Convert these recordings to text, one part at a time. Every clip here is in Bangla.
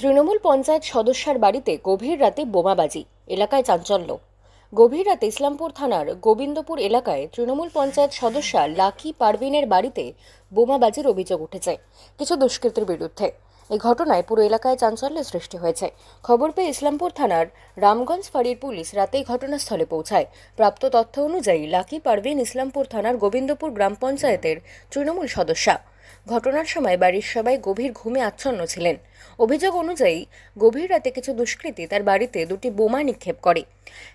তৃণমূল পঞ্চায়েত সদস্যার বাড়িতে গভীর রাতে বোমাবাজি, এলাকায় চাঞ্চল্য। গভীর রাতে ইসলামপুর থানার গোবিন্দপুর এলাকায় তৃণমূল পঞ্চায়েত সদস্যা লাকি পারভিনের বাড়িতে বোমাবাজির অভিযোগ উঠেছে। কিছু দুষ্কৃতীর বিরুদ্ধে। এই ঘটনায় পুরো এলাকায় চাঞ্চল্যের সৃষ্টি হয়েছে। খবর পেয়ে ইসলামপুর থানার রামগঞ্জ ফাঁড়ির পুলিশ রাতেই ঘটনাস্থলে পৌঁছায়। প্রাপ্ত তথ্য অনুযায়ী লাকি পারভিন ইসলামপুর থানার গোবিন্দপুর গ্রাম পঞ্চায়েতের তৃণমূল সদস্যা। ঘটনার সময় বাড়ির সবাই গভীর ঘুমে আচ্ছন্ন ছিলেন। অভিযোগ অনুযায়ী গভীর রাতে কিছু দুষ্কৃতী তার বাড়িতে দুটি বোমা নিক্ষেপ করে।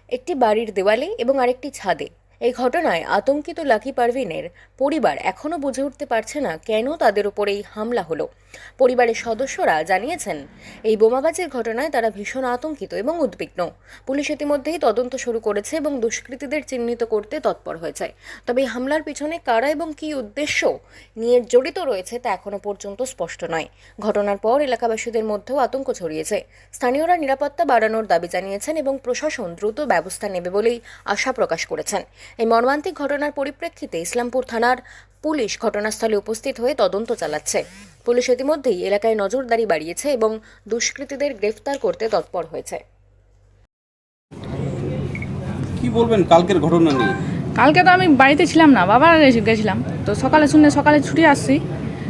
একটি বাড়ির দেওয়ালে এবং আরেকটি ছাদে। এই ঘটনায় আতঙ্কিত লাকি পারভিনের পরিবার এখনও বুঝে উঠতে পারছে না কেন তাদের ওপর এই হামলা হলো। পরিবারের সদস্যরা জানিয়েছেন, এই বোমাবাজির ঘটনায় তারা ভীষণ আতঙ্কিত এবং উদ্বিগ্ন। পুলিশ ইতিমধ্যেই তদন্ত শুরু করেছে এবং দুষ্কৃতীদের চিহ্নিত করতে তৎপর হয়েছে। তবে এই হামলার পিছনে কারা এবং কী উদ্দেশ্য নিয়ে জড়িত রয়েছে তা এখনও পর্যন্ত স্পষ্ট নয়। ঘটনার পর এলাকাবাসীদের মধ্যেও আতঙ্ক ছড়িয়েছে। স্থানীয়রা নিরাপত্তা বাড়ানোর দাবি জানিয়েছেন এবং প্রশাসন দ্রুত ব্যবস্থা নেবে বলেই আশা প্রকাশ করেছেন। এই মর্মান্তিক ঘটনার পরিপ্রেক্ষিতে ইসলামপুর থানার পুলিশ ঘটনাস্থলে উপস্থিত হয়ে তদন্ত চালাচ্ছে। পুলিশ ইতিমধ্যেই এলাকায় নজরদারি বাড়িয়েছে এবং দুষ্কৃতীদের গ্রেফতার করতে তৎপর হয়েছে। কি বলবেন কালকের ঘটনা নিয়ে? কালকে তো আমি বাড়িতে ছিলাম না বাবা গেছি- গেছিলাম। তো সকালে শুনে সকালে ছুটি আসছি।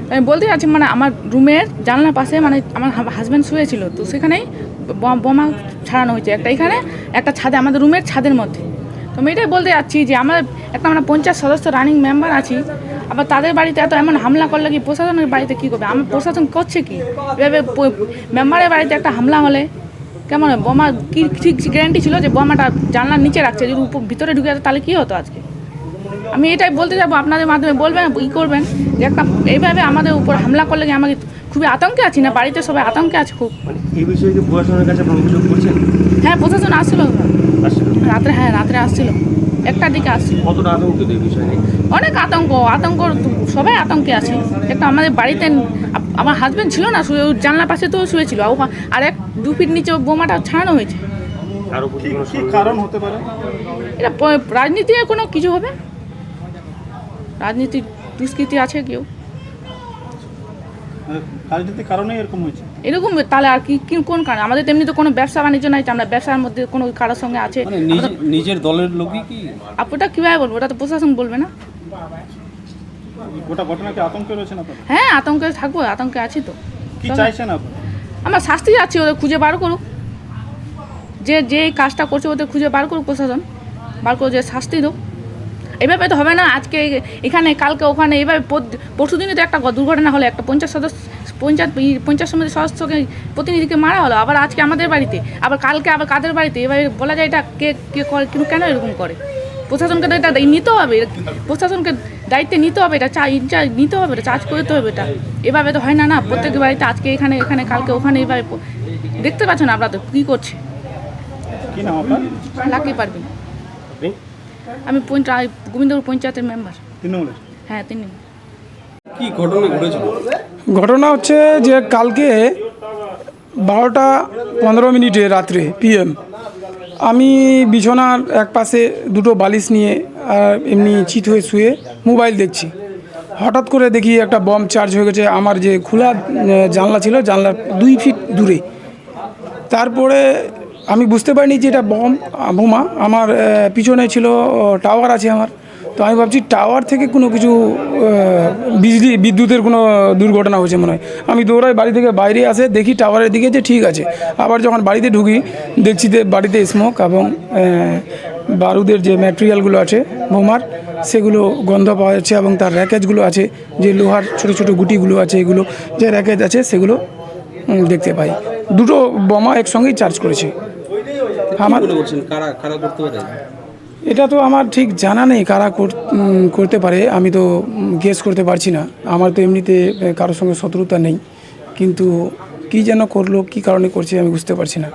আমি বলতে যাচ্ছি মানে আমার রুমের জানলার পাশে মানে আমার হাজব্যান্ড শুয়েছিল। তো সেখানেই বোমা ছাড়ানো হয়েছে। একটা এখানে একটা ছাদে আমাদের রুমের ছাদের মধ্যে। তো আমি এটাই বলতে যাচ্ছি যে আমার একটা আমরা পঞ্চাশ সদস্য রানিং মেম্বার আছি। আবার তাদের বাড়িতে এত এমন হামলা করলে কি প্রশাসনের বাড়িতে কী করবে? আমার প্রশাসন করছে কি? এভাবে মেম্বারের বাড়িতে একটা হামলা হলে কেমন বোমা কি ঠিক গ্যারান্টি ছিল যে বোমাটা জানলার নিচে রাখছে যদি ভিতরে ঢুকে যেত তাহলে কী হতো আজকে? আমি এটাই বলতে যাব আপনাদের মাধ্যমে বলবেন ই করবেন যে একটা এইভাবে আমাদের উপর হামলা করলে কি আমাকে খুবই আতঙ্কে আছি না? বাড়িতে সবাই আতঙ্কে আছে খুব। মানে এই বিষয়ে কি প্রশাসনের কাছে অভিযোগ করছেন? হ্যাঁ প্রশাসন আসছিল। রাত্রে হ্যাঁ রাত্রে আসছিল। একটার দিকে কতটা বিষয়? নিয়ে অনেক আতঙ্ক আতঙ্ক সবাই আতঙ্কে আছে। একটা আমাদের বাড়িতে আমার হাজব্যান্ড ছিল না শুয়ে জানলার পাশে তো শুয়েছিল। আর এক দু ফিট নিচে বোমাটা ছাড়ানো হয়েছে? কারণ হতে পারে? এটা রাজনীতি কোনো কিছু হবে? রাজনীতি দুষ্কৃতি আছে কেউ? রাজনীতির কারণেই এরকম হয়েছে? এরকম তাহলে আর কি কি কোন কারণ? আমাদের তেমনি তো কোনো ব্যবসা বাণিজ্য নাই আমরা ব্যবসার মধ্যে কোনো কারোর সঙ্গে আছে? মানে নিজের দলের লোকই কি? আপুটা কীভাবে বলব? ওটা তো প্রশাসন বলবে না। গোটা ঘটনা আতঙ্কে রয়েছেন আপনার হ্যাঁ আতঙ্কে থাকব আতঙ্কে আছি তো। কি চাইছেন আপনি? আমরা শাস্তি যাচ্ছি ওদের খুঁজে বার করুক। যে যে কাজটা করছে ওদের খুঁজে বার করুক প্রশাসন। বার করে যে শাস্তি হোক এভাবে তো হবে না আজকে এখানে কালকে ওখানে এভাবে পরশু দিনে তো একটা দুর্ঘটনা হলো একটা পঞ্চাশ সদস্য পঞ্চায়েত পঞ্চায়েত সমিতির সদস্যকে প্রতিনিধিকে মারা হলো আবার আজকে আমাদের বাড়িতে আবার কালকে আবার কাদের বাড়িতে এভাবে বলা যায় এটা কে কে করে কিন্তু কেন এরকম করে? প্রশাসনকে তো এটা নিতে হবে প্রশাসনকে দায়িত্বে নিতে হবে এটা চা ইনচার্জ নিতে হবে এটা চার্জ করতে হবে এটা। এভাবে তো হয় না না প্রত্যেক বাড়িতে আজকে এখানে এখানে কালকে ওখানে এভাবে দেখতে পাচ্ছেন আপনারা তো কী করছে? কি লাগতে পারবেন আমি পঞ্চায়েত গোবিন্দপুর পঞ্চায়েতের মেম্বার। হ্যাঁ তিনি ঘটনা হচ্ছে যে কালকে বারোটা পনেরো মিনিটে রাত্রে পিএম আমি বিছানার এক পাশে দুটো বালিশ নিয়ে আর এমনি চিত হয়ে শুয়ে মোবাইল দেখছি। হঠাৎ করে দেখি একটা বম চার্জ হয়ে গেছে, আমার যে খোলা জানলা ছিল জানলার দুই ফিট দূরে। তারপরে আমি বুঝতে পারিনি যে এটা বম, বোমা। আমার পিছনে ছিল টাওয়ার আছে আমার। তো আমি ভাবছি টাওয়ার থেকে কোনো কিছু বিজলি বিদ্যুতের কোনো দুর্ঘটনা হয়েছে মনে হয়। আমি দৌড়াই বাড়ি থেকে বাইরে আসে দেখি টাওয়ারের দিকে যে ঠিক আছে। আবার যখন বাড়িতে ঢুকি দেখছি যে বাড়িতে স্মোক এবং বারুদের যে ম্যাটেরিয়ালগুলো আছে বোমার সেগুলো গন্ধ পাওয়া যাচ্ছে এবং তার র্যাকেজগুলো আছে যে লোহার ছোটো ছোটো গুটিগুলো আছে এগুলো যে র্যাকেজ আছে সেগুলো দেখতে পাই। দুটো বোমা একসঙ্গেই চার্জ করেছে। আমার কারা কারা করতে পারে? এটা তো আমার ঠিক জানা নেই কারা কর- করতে পারে। আমি তো গেস করতে পারছি না। আমার তো এমনিতে কারোর সঙ্গে শত্রুতা নেই। কিন্তু কি যেন করল, কি কারণে করছে আমি বুঝতে পারছি না।